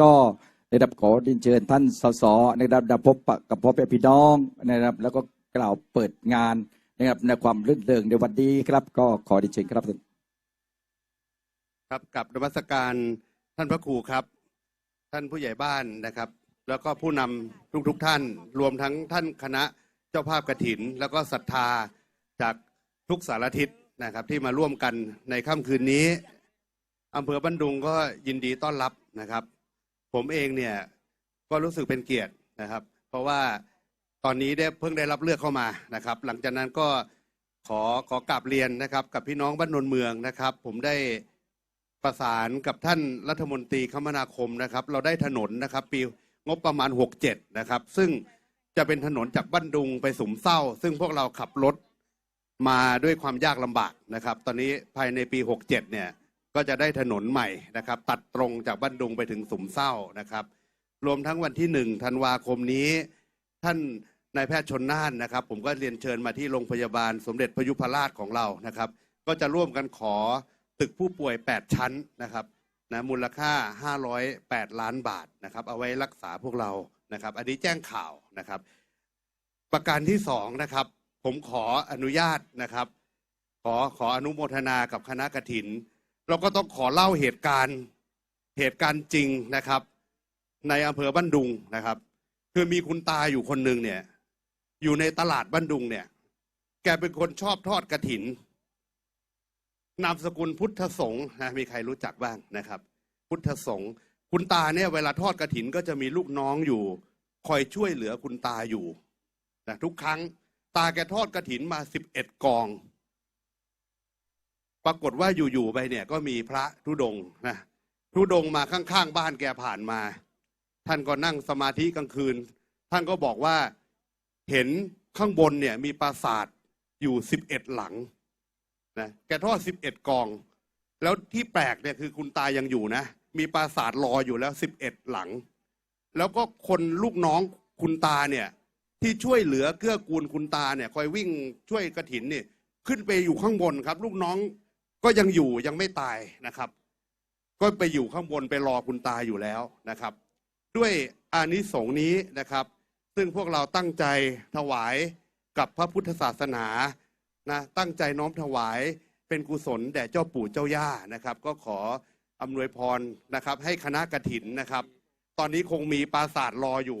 ก็ได้รับขอเรียนเชิญท่านสสในดับได้พบปะกับพ่อแม่พี่น้องนะครับ แล้วก็กล่าวเปิดงานนะครับในความรื่นเริงในวันนี้ครับ ก็ขอเรียนเชิญครับท่านครับกับนมัสการท่านพระครูครับ ท่านผู้ใหญ่บ้านนะครับ แล้วก็ผู้นำทุกๆทท่าน รวมทั้งท่านคณะเจ้าภาพกฐิน แล้วก็ศรัทธาจากทุกสารทิศนะครับ ที่มาร่วมกันในค่ำคืนนี้อำเภอบ้านดุงก็ยินดีต้อนรับนะครับ ผมเองเนี่ยก็รู้สึกเป็นเกียรตินะครับ เพราะว่าตอนนี้ได้เพิ่งได้รับเลือกเข้ามานะครับ หลังจากนั้นก็ขอขอกราบเรียนนะครับ กับพี่น้องบ้านนนเมืองนะครับ ผมได้ประสานกับท่านรัฐมนตรีคมนาคมนะครับ เราได้ถนนนะครับปีงบประมาณ 67 นะครับ ซึ่งจะเป็นถนนจากบ้านดุงไปสุมเศร้า ซึ่งพวกเราขับรถมาด้วยความยากลำบากนะครับ ตอนนี้ภายในปี 67 เนี่ย ก็จะได้ถนนใหม่นะครับ ตัดตรงจากบ้านดุงไปถึงสุมเศร้านะครับ รวมทั้งวันที่หนึ่งธันวาคมนี้ ท่านนายแพทย์ชนน่านนะครับ ผมก็เรียนเชิญมาที่โรงพยาบาลสมเด็จพยุพราชของเรานะครับ ก็จะร่วมกันขอตึกผู้ป่วย 8 ชั้นนะครับนะมูลค่า 508 ล้านบาทนะครับ เอาไว้รักษาพวกเรานะครับ อันนี้แจ้งข่าวนะครับ ประการที่สองนะครับ ผมขออนุญาตนะครับ ขอขออนุโมทนากับคณะกฐิน เราก็ต้องขอเล่าเหตุการณ์เหตุการณ์จริงนะครับ ในอำเภอบ้านดุงนะครับ คือมีคุณตาอยู่คนหนึ่งเนี่ย อยู่ในตลาดบ้านดุงเนี่ย แกเป็นคนชอบทอดกระถินนามสกุลพุทธสงฆ์นะมีใครรู้จักบ้างนะครับ พุทธสงฆ์คุณตาเนี่ยเวลาทอดกระถินก็จะมีลูกน้องอยู่ คอยช่วยเหลือคุณตาอยู่นะทุกครั้ง ตาแกทอดกระถินมาสิบเอ็ดกอง ปรากฏว่าอยู่ๆไปเนี่ยก็มีพระธุดงนะธุดงมาข้างๆ บ้านแกผ่านมา ท่านก็นั่งสมาธิกลางคืน ท่านก็บอกว่าเห็นข้างบนเนี่ยมีปราสาทอยู่สิบเอ็ดหลังนะแกทอดสิบเอ็ดกอง แล้วที่แปลกเนี่ยคือคุณตายังอยู่นะ มีปราสาทรออยู่แล้วสิบเอ็ดหลัง แล้วก็คนลูกน้องคุณตาเนี่ยที่ช่วยเหลือเกื้อกูลคุณตาเนี่ยคอยวิ่งช่วยกระถินนี่ขึ้นไปอยู่ข้างบนครับ ลูกน้อง ก็ยังอยู่ยังไม่ตายนะครับ ก็ไปอยู่ข้างบนไปรอคุณตาอยู่แล้วนะครับ ด้วยอานิสงส์นี้นะครับ ซึ่งพวกเราตั้งใจถวายกับพระพุทธศาสนานะตั้งใจน้อมถวายเป็นกุศลแด่เจ้าปู่เจ้าย่านะครับ ก็ขออำนวยพรนะครับ ให้คณะกฐินนะครับ ตอนนี้คงมีปราสาทรออยู่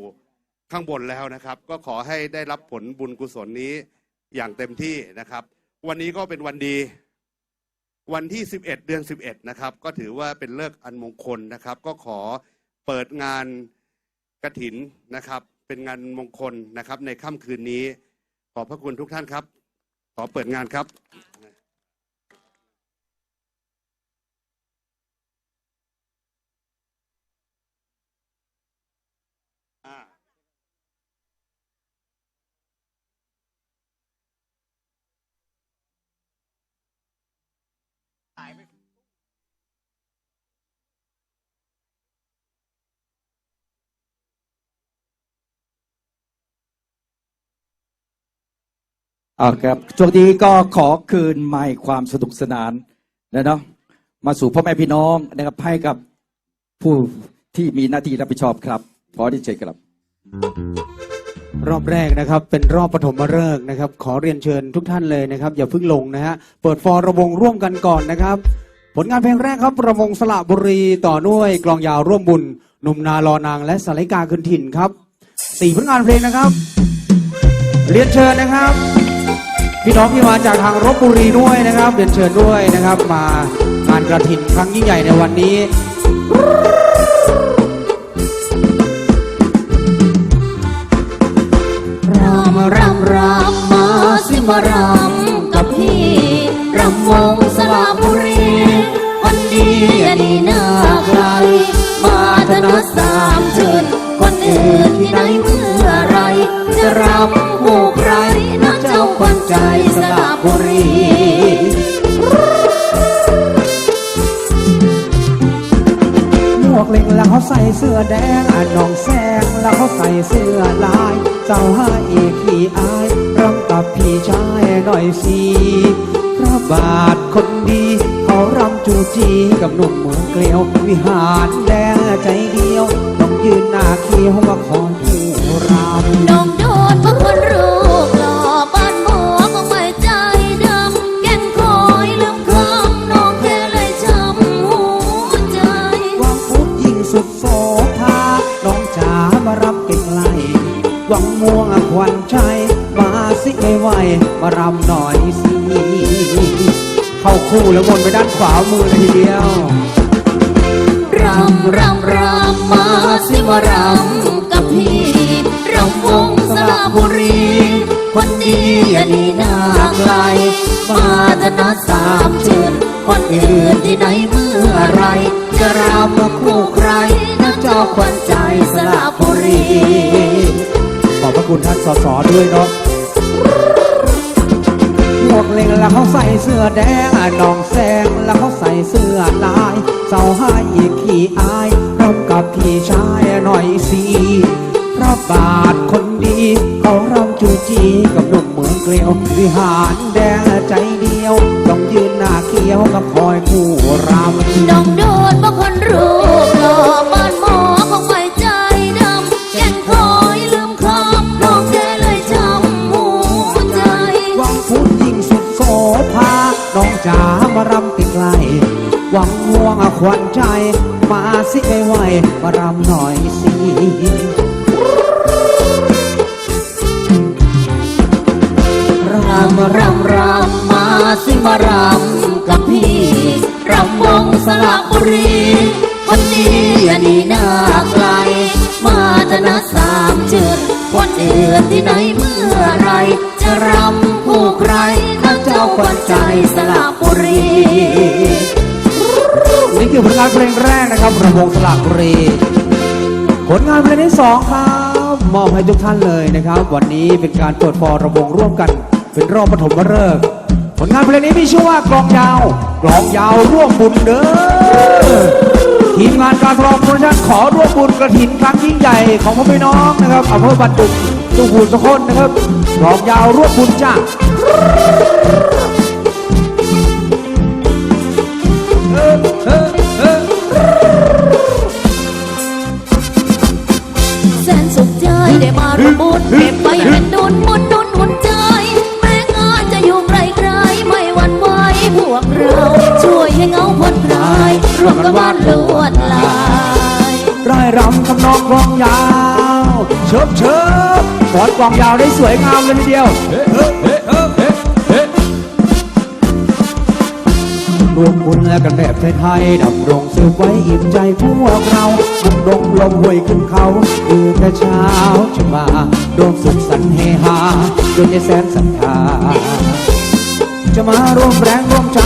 ข้างบนแล้วนะครับ ก็ขอให้ได้รับผลบุญกุศลนี้อย่างเต็มที่นะครับ วันนี้ก็เป็นวันดี วันที่ 11 เดือน 11 นะครับ ก็ถือว่าเป็นเลิกอันมงคลนะครับ ก็ขอเปิดงานกระถินนะครับ เป็นงานมงคลนะครับ ในค่ำคืนนี้ ขอบพระคุณทุกท่านครับ ขอเปิดงานครับ อ่าครับช่วงนี้ก็ขอคืนไมค์ความสนุกสนานนะเนาะมาสู่พ่อแม่พี่น้องนะครับให้กับผู้ที่มีหน้าที่รับผิดชอบครับขอที่เชิญครับ รอบแรกนะครับเป็นรอบปฐมฤกษ์นะครับ ขอเรียนเชิญทุกท่านเลยนะครับ อย่าเพิ่งลงนะฮะเปิดฟอร์ระวงร่วมกันก่อนนะครับ ผลงานเพลงแรกครับระวงสระบุรีต่อด้วยกลองยาวร่วมบุญหนุ่มนารอนางและสาริกาคืนถิ่นครับสี่ผลงานเพลงนะครับ เรียนเชิญนะครับ พี่น้องที่มาจากทางรบบุรีด้วยนะครับเรียนเชิญด้วยนะครับ มางานกระถินครั้งยิ่งใหญ่ในวันนี้รำรำรำมาสิมารำกับพี่รำวงสระบุรีวันดีอันนี้น่าใครมาธนสามเชิญคนอื่นที่ไหนเมื่อไร จะรำหมู่ใครนะเจ้าคน ใจสระบุรีหมวกเหล็กแล้วเขาใส่เสื้อแดงอ่านน้องแซงแล้วเขาใส่เสื้อลายเจ้าให้ขี้อายรำกับพี่ชายหน่อยสิพระบาทคนดีเขารำจูจีกับหนุ่มเมืองเกลียว วิหารแดงใจเดียว ต้องยืนหน้าเคียวมาคอยผู้รำน้องโด วังม่วงควันใจมาสิไม่ไหวมารำหน่อยสิเข้าคู่แล้ววนไปด้านขวามือเลยทีเดียวรำรำรำมาสิมารำกับพี่รำวงสระบุรีคนดีอันนี้น่าไกลมาธนาสามเชิญคนอื่นที่ไหนเมื่อไรจะรำมาคู่ใครนักเจ้าขวัญใจสระบุรี ขอบพระคุณท่านสสด้วยเนาะพวกเล็งแล้วเขาใส่เสื้อแดงน้องแซงแล้วเขาใส่เสื้อลายเสาให้อีกขี่อายรำกับพี่ชายหน่อยสิพระบาทคนดีเขารำจูจีกับหนุ่มเมืองเกลียววิหารแดงใจเดียว ต้องยืนหน้าเคียวกับคอยผู้รำน้องโดนบางคนรูปหล่อบ้ วังห่วงขวัญใจ มาสิไม่ไหวมารำหน่อยสิรำรำรำมาสิมารำกับพี่รำวงสระบุรีคนดีอันนี้น่าไกล มาธนาสามเชิญคนอื่นที่ไหนเมื่อไร จะรำผู้ใครนักเจ้าขวัญใจสระบุรีานเพลงแรกนะครับระวงสลากบุรีผลงานเพลงที่สองครับมอบให้ทุกท่านเลยนะครับ วันนี้เป็นการเปิดฟอระวงร่วมกัน เป็นรอบปฐมฤกษ์ผลงานเพลงนี้มีชื่อว่ากลองยาวกลองยาวร่วมบุญเด้อทีมงานการรองโปรดักชั่นขอร่วมบุญกระถินครั้งยิ่งใหญ่ของพ่อพี่น้องนะครับอำเภอบรรจุตุหูสะคนนะครับกลองยาวร่วมบุญจ้าารบุญเก็บไปเป็นดุลมุนนุนหุ่นใจ แม้งานจะอยู่ไกลไกลไม่หวั่นไหวพวกเรา ช่วยให้เงาพ้นคลายร่วมกันวาดลวดลายร่ายรำทำนองกลองยาว เชิบเชิบฟอนกลองยาวได้สวยงามเลยทีเดียว รวมบุญและกันแบบไทยๆดับรงสืบไว้อิ่มใจพวกเราบุญดงลมห้วยขึ้นเขาคือแต่เช้าจะมาร่วงสุขสันเฮฮาดวยใจแสนศรัทธาจะมาร่วมแรงร่วมใจ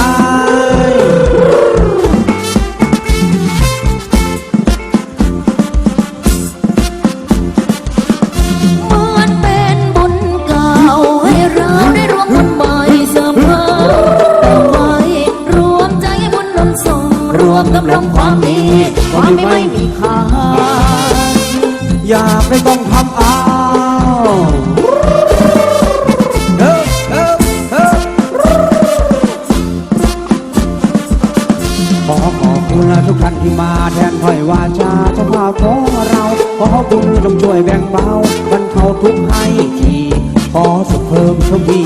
กำลังความดีความไม่ไม่มีค่าอย่าไปต้องทำเอาขอขอบคุณทุกท่านที่มาแทนถ้อยวาจาเจะพาพของเราขอบุญจงช่วยแบ่งเบาบรรเทาทุกข์ให้ทีขอสุขเพิ่มโชคดี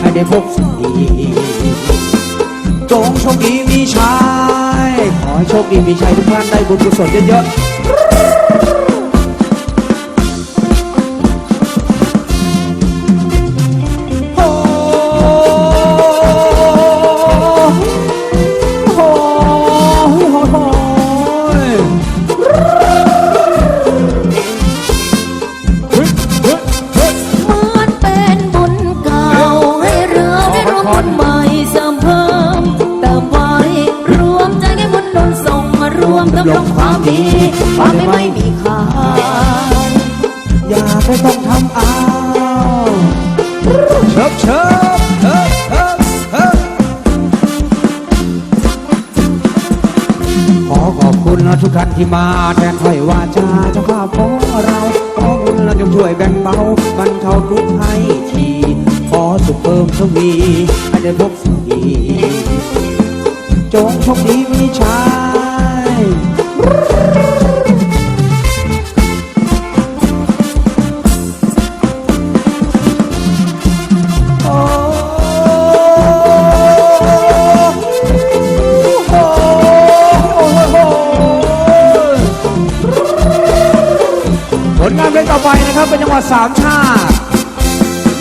ให้ได้พบสิ่งดีจงโชคดี คดีมีชัยทุกท่านได้บุญกุศลเยอะๆ ดีควาไม่ไม่มีค่าอย่าไปต้องทำเอาเชิบเชิบเฮ้ยเฮ้ยเฮ้ยขอขอบคุณทุกท่านที่มาแทนถ้อยวาจาเจ้าภาพของเราขอบุญและจงช่วยแบ่งเบาบรรเทาทุกข์ให้ทีขอสุขเพิ่มทวีให้ได้พบสิ่งดีจงโชคดีมีชั ผลงานเพลงต่อไปนะครับเป็นจังหวัดสามชาติ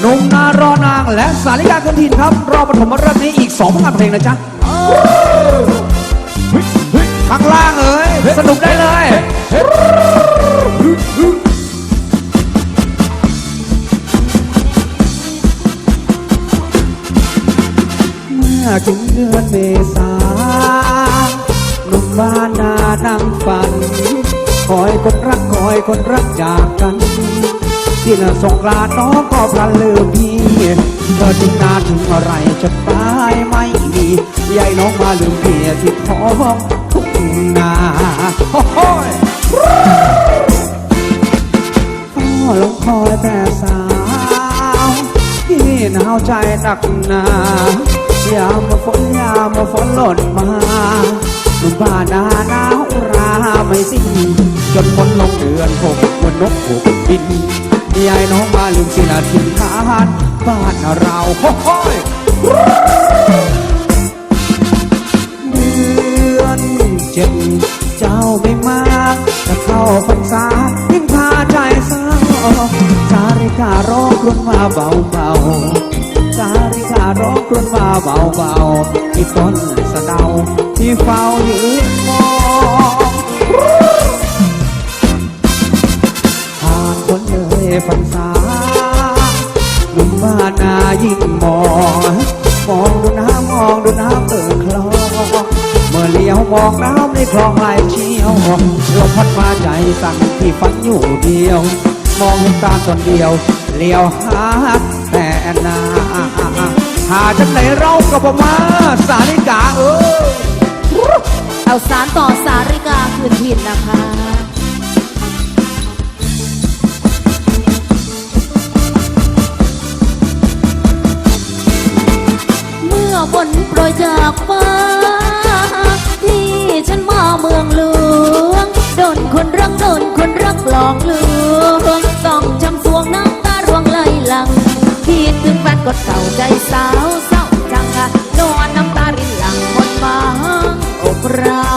นุ่มนารอนางและสาริกาคนถิ่นครับ รอปฐมฤกษ์นี้อีกสองผลงานเพลงนะจ๊ะ ข้างล่างเอ้ยสนุกได้เลย เมื่อถึงเดือนเมษาหนุ่มบ้านนานั่งฝัน คอยคนรักคอยคนรักจากกันที่น่ะสงกรานต์น้องก็พลันลืมพี่เธอจึงนานถึงอะไรจะตายไม่ดียายน้องมาลืมเพียที่ท้อง ทุ่งนาโอ้โหยพ่อลงคอยแต่สาวที่หนาวใจหนักหนายามมาฝนยามมาฝนหล่นมาหนุ่มบ้านนาหนาวราไม่สิ้นจนฝนลงเดือนหกวันนกผูกบินยายน้องมาลืมสินาทินทานบ้านเราโอ้โหย ไม่มาจะเข้าพรรษายิ่งพาใจเศร้าสาริการ้องครวญมาเบาเบาสาริการ้องครวญมาเบาเบาที่ต้นสะเดาที่เฝ้ายืนมองผ่านคนเลยพรรษาหนุ่มบ้านนายิ่งมองมองดูน้ำมองดูน้ำเอ่อคลอง อเลี้ยวมองน้ำในคลองไหลเชี่ยวลมพัดมาใจสั่งที่ฝันอยู่เดียว มองเห็นตาตนเดียว เลี้ยวหาแต่นาหาจังไหนเราก็บ่มาสาริกาเออเอาสารต่อสาริกาคืนถิ่นนะคะเมื่อฝนโปรยจากฟ้า กดเก่าใจสาวเศร้าจังอะนอนน้ำตารินหลังหมดบางอกเรา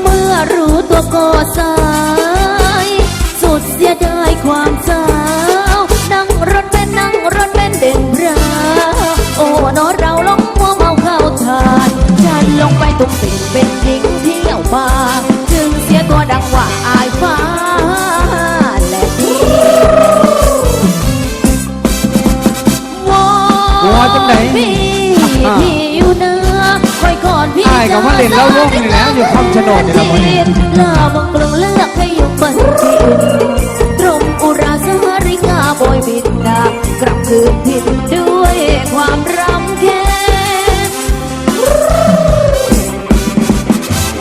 เมื่อรู้ตัวก็เศร้า พี่ที่อยู่เหนือคอยก่อนพี่อ้ายก็มาเล่นแล้วลงนี่แหล้วอยู่คำชะโนดนี่แหละมื้อนี้เลิกบังกลงเลือกให้อยู่บนที่อื่นตรงอุราสหริกาบอยบินดากลับคืนถิ่นด้วยความรำแค้น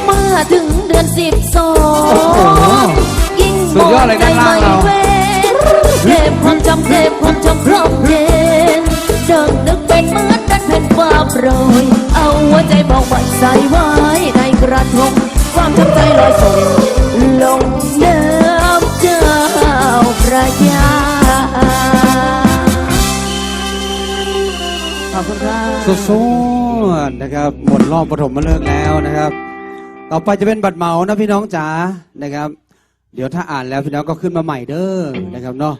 เมื่อถึงเดือนสิบสอโอ้โหงยิ่งสุดยอดเลยด้านล่างเราเว้นเก็บความจำเก็บความจำครบเย็ เป็นฟ้าโปรย เอาหัวใจบอกว่าใส่ไว้ในกระทง ความทำใจลอยส่งลงน้ำเจ้าพระยาขอบคุณครับสุดๆนะครับ หมดรอบปฐมมาเลิกแล้วนะครับ ต่อไปจะเป็นบัตรเหมานะพี่น้องจ๋านะครับ เดี๋ยวถ้าอ่านแล้วพี่น้องก็ขึ้นมาใหม่เด้อนะครับเนาะ